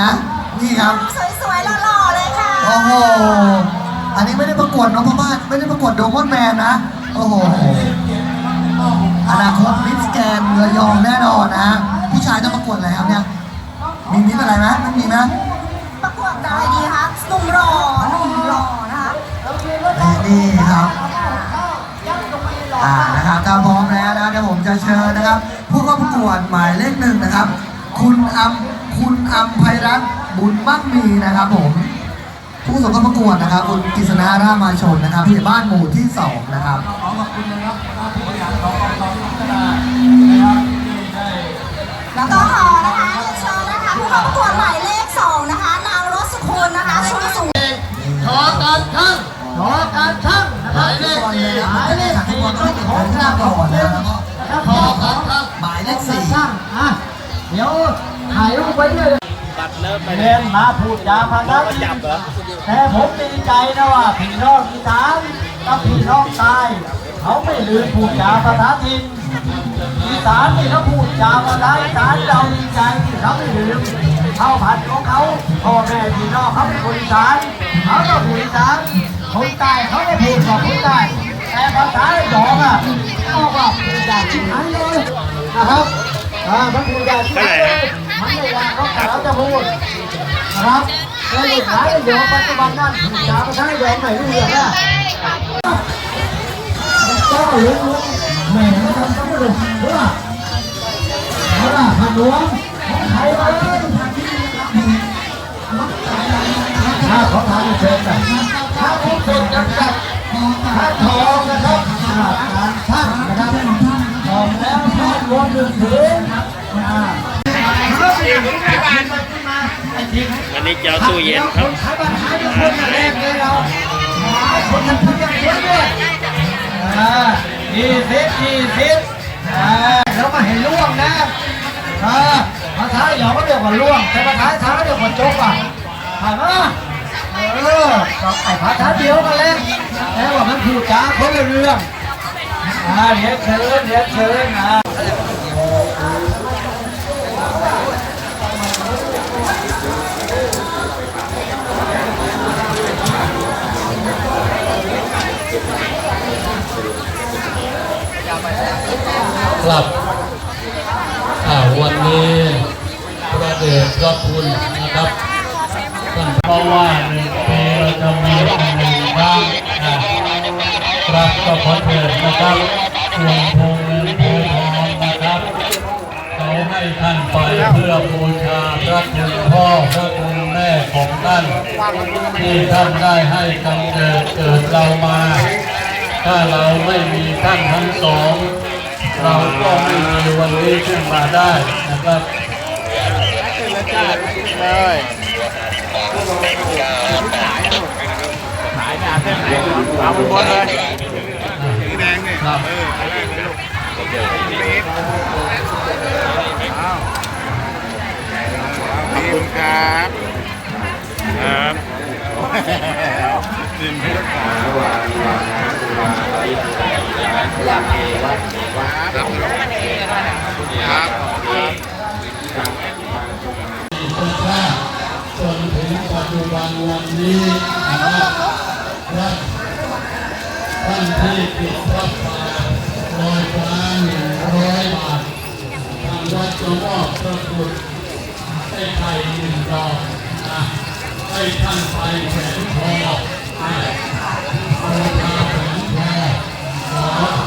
นะ นี่ครับ สวยๆหล่อๆเลยค่ะ โอ้โห อันนี้ไม่ได้ประกวดน้องพ่อบ้านไม่ได้ประกวดโดมอนแมนนะ โอ้โห อนาคตมิสแกนระยองแน่นอนนะผู้ชายจะประกวดอะไรครับเนี่ย มีมิสอะไรไหมไม่มีไหมประกวดอะไรดีคะหนุ่มหล่อหนุ่มหล่อนะคะนี่ครับอ่านะครับถ้าพร้อมแล้วนะเดี๋ยวผมจะเชิญนะครับ ผู้เข้าประกวดหมายเลขหนึ่งนะครับ คุณอัมคุณอัมไพรัตน์บุญมั่งมีนะครับผม ผู้ส่งเข้าประกวดนะครับ คุณกฤษณารามาชนนะครับผู้ใหญ่บ้านหมู่ที่สองนะครับแล้วก็ขอนะคะเรียนเชิญนะคะผู้เข้าประกวดหมายเลขสองนะคะนางรสสุคนนะคะช่วยสูงขอการช่างขอการช่างนะคหรับมายเลขสี่หมายเลขสี่ก็ต้องเก็บไว้ที่หน้าก่อนนะแล้วก็นะครับขอการช่างหมายเลขสี่ช่างอะ เดี๋ยวถ่ายรูปไว้ด้วยเรียนมาพูดจาพันนั้นแต่ผมดีใจนะว่าพี่น้องอีสานกับพี่น้องใต้เขาไม่ลืมพูดจาภาษาถิ่นอีสานนี่เขาพูดจาภาษาอีสานเราดีใจที่เขาไม่ลืมเขาผัดของเขาพ่อแม่พี่น้องเขาเป็นคนอีสานเขาก็พูดอีสานคนใต้เขาก็พูดกับคนใต้แต่ภาษาหยองอะบอกว่าพูดอย่างที่ไหนเลยนะครับ อ่ามันพูดอย่าที่ไหนเลยมันไม่อยาเขาแต่เราจะพูดนะครับแล้วหยุดหายเดี๋ยวปัจจุบันนั่นจาภาษาแดงไหนไม่เรื่องนะก็หลวงแม่นะครับก็ไม่รู้ว่าเอาล่ะผัดหลวงของไทยมาเลยถ้าของทางเชิญกันถ้าผมเป็นจังจัดถ้าทองนะครับการช่างนะครับทองแล้วทองรวมถึงถึงอ่า วันนี้เจะเอาตู้เย็นครับยี่สิบยี่สิบอ่าแล้วมาเห็นล่วงนะอ่าภาษาหยองก็เรียกว่าล่วง แต่ภาษาไทยเรียกว่าจกอะถามาเออก็ไอ้ภาษาเดียวกันแหละแต่ว่ามันพูดจาคนละเรื่องอ่าเดี๋ยวเชิญเดี๋ยวเชิญนะ ครับวันนี้พระเดชพระคุณนะครับท่านเพราะว่าหนึ่งปีเราจะมีวันหนึ่งครั้งนะครับก็ขอเชิญนะครับส่วนพงเงินโพทองนะครับเขาให้ท่านไปเพื่อบูชาพระคุณพ่อพระคุณแม่ของท่านที่ท่านได้ให้กำเนิดเกิดเรามา ถ้าเราไม่มีท่านทั้งสอง เราก็ไม่มีวันนี้ขึ้นมาได้นะครับเอาบนบนเลยครับขอบคุณครับครับ เป็นชาติจนถึงปัจจุบันวันนี้นะครับครับท่านที่ติดพระป่าลอยฟ้าหนึ่งร้อยบาททางวัดจะมอบพระคุณให้ไทยหนึ่งดอกนะให้ท่านไปแขวนคอนะโอ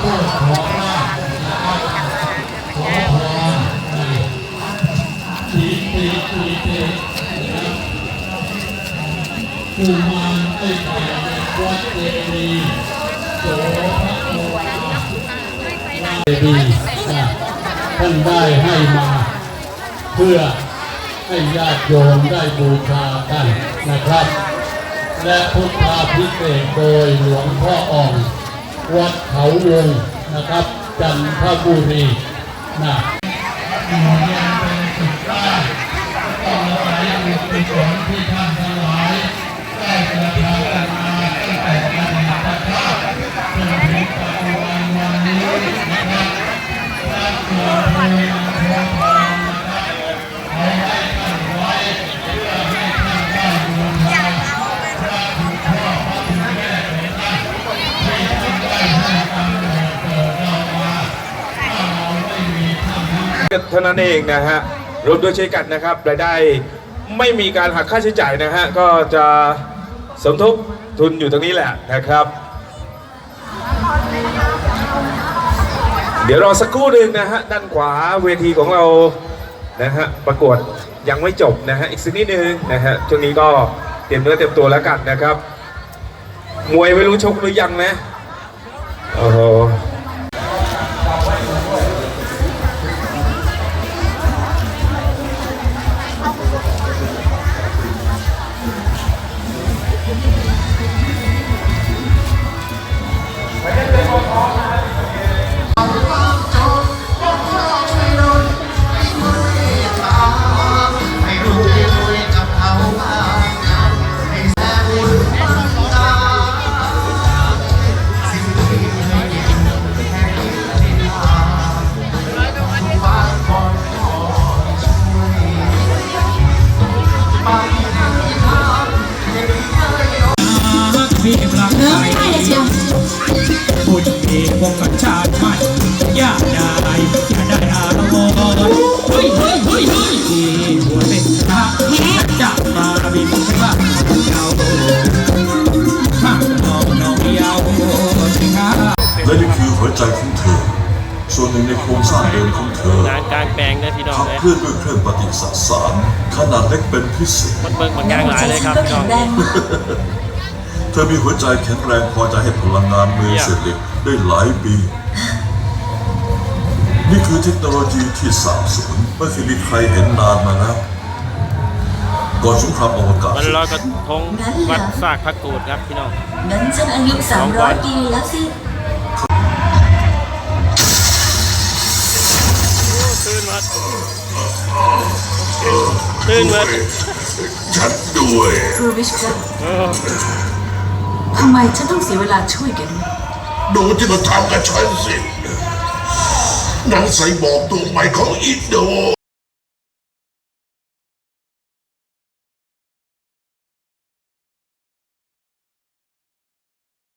อโทษขอราบนะครับขอพรนะตีตีตีตีกุมารไอ้ไข่วัดเจดีย์โสภะโอเจดีย์นะท่านได้ให้มาเพื่อให้ญาติโยมได้บูชากันนะครับ และพุทธาพิเศษกโดยหลวงพ่ออ่อง วัดเขาวงนะครับจันทบุรีนะหมอนยังเป็นสุดยอดต้องอาศัยบุญกุศลที่ท่านทั้งหลาย เท่านั้นเองนะฮะรวมด้วยใช่วยกันนะครับรายได้ไม่มีการหักค่าใช้จ่ายนะฮะก็จะสมทบทุนอยู่ตรงนี้แหละนะครับ เดี๋ยวรอสักครู่หนึ่งนะฮะด้านขวาเวทีของเรานะฮะประกวดยังไม่จบนะฮะอีกสักนิดนึงนะฮะช่วงนี้ก็เตรียมเนื้อเตรียมตัวแล้วกันนะครับ มวยไม่รู้ชกหรือยังนะโอ้โห ส่วนหนึ่งในโครงสร้างเดิมของเธองานกลางแปลงนะพี่น้องขับเลยเคลื่อนด้วยเครื่องปฏิสัสสารขนาดเล็กเป็นพิเศษ มันเบิ่งมันกลางหลายเลยครับพี่น้องเธอมีหัวใจแข็งแรงพอจะให้พลังงานมือเศษเหล็กได้หลายปี นี่คือเทคโนโลยีที่สามสูนไม่เคยมีใครเห็นนานมาแล้วก่อนสงครามอวกาศมันลอยกระทงวัดสากพระกูดครับพี่น้องงั้นฉันอายุ300ปีแล้วสิ ตื่นมาฉันด้วยครูวิชครับทำไมฉันต้องเสียเวลาช่วยแกด้วยดูที่มันทำกับฉันสิหนังใส่บอกตัวใหม่ของอินโด